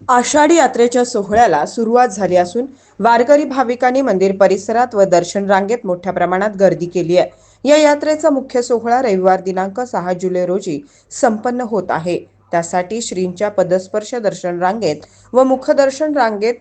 आषाढी यात्रेच्या सोहळ्याला सुरुवात झाली असून वारकरी भाविकांनी मंदिर परिसरात व दर्शन रांगेत मोठ्या प्रमाणात गर्दी केली आहे. या यात्रेचा मुख्य सोहळा रविवार दिनांक सहा जुलै रोजी संपन्न होत आहे. त्यासाठी श्रींच्या पदस्पर्श दर्शन रांगेत व मुखदर्शन रांगेत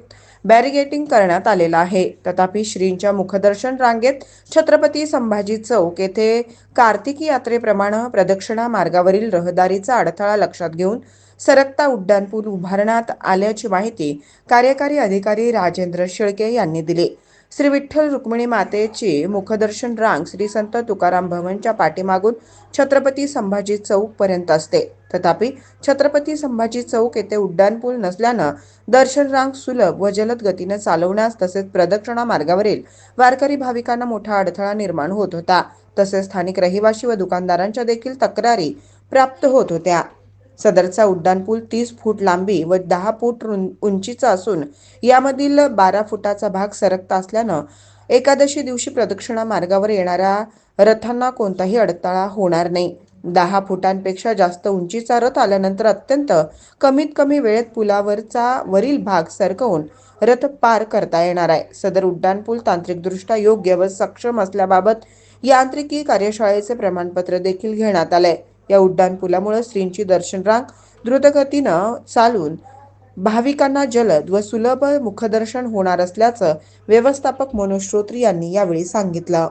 बॅरिगेटिंग करण्यात आलेलं आहे. तथापि श्रींच्या मुखदर्शन रांगेत छत्रपती संभाजी चौक येथे कार्तिकी यात्रेप्रमाणे प्रदक्षिणा मार्गावरील रहदारीचा अडथळा लक्षात घेऊन सरकता उड्डाणपूल उभारण्यात आल्याची माहिती कार्यकारी अधिकारी राजेंद्र शेळके यांनी दिली. श्री विठ्ठल रुक्मिणी मातेची मुखदर्शन रांग श्री संत तुकाराम भवनच्या पाठीमागून छत्रपती संभाजी चौक पर्यंत असते. तथापि छत्रपती संभाजी चौक येथे उड्डाणपूल नसल्यानं दर्शन रांग सुलभ व जलद गतीने चालवण्यास तसेच प्रदक्षिणा मार्गावरील वारकरी भाविकांना मोठा अडथळा निर्माण होत होता. तसेच स्थानिक रहिवासी व दुकानदारांच्या देखील तक्रारी प्राप्त होत होत्या. सदरचा उड्डाणपूल तीस फूट लांबी व दहा फूट उंचीचा असून यामधील बारा फुटाचा भाग सरकता असल्यानं एकादशी दिवशी प्रदक्षिणा मार्गावर येणाऱ्या रथांना कोणताही अडथळा होणार नाही. दहा फुटांपेक्षा जास्त उंचीचा रथ आल्यानंतर अत्यंत कमीत कमी वेळेत पुलावरचा वरील भाग सरकवून रथ पार करता येणार आहे. सदर उड्डाणपूल तांत्रिकदृष्ट्या योग्य व सक्षम असल्याबाबत यांत्रिकी कार्यशाळेचे प्रमाणपत्र देखील घेण्यात आलंय. या उड्डाणपुलामुळे श्रींची दर्शन रांग द्रुतगतीनं चालून भाविकांना जलद व सुलभ मुखदर्शन होणार असल्याचं व्यवस्थापक मनोज श्रोत्री यांनी यावेळी सांगितलं.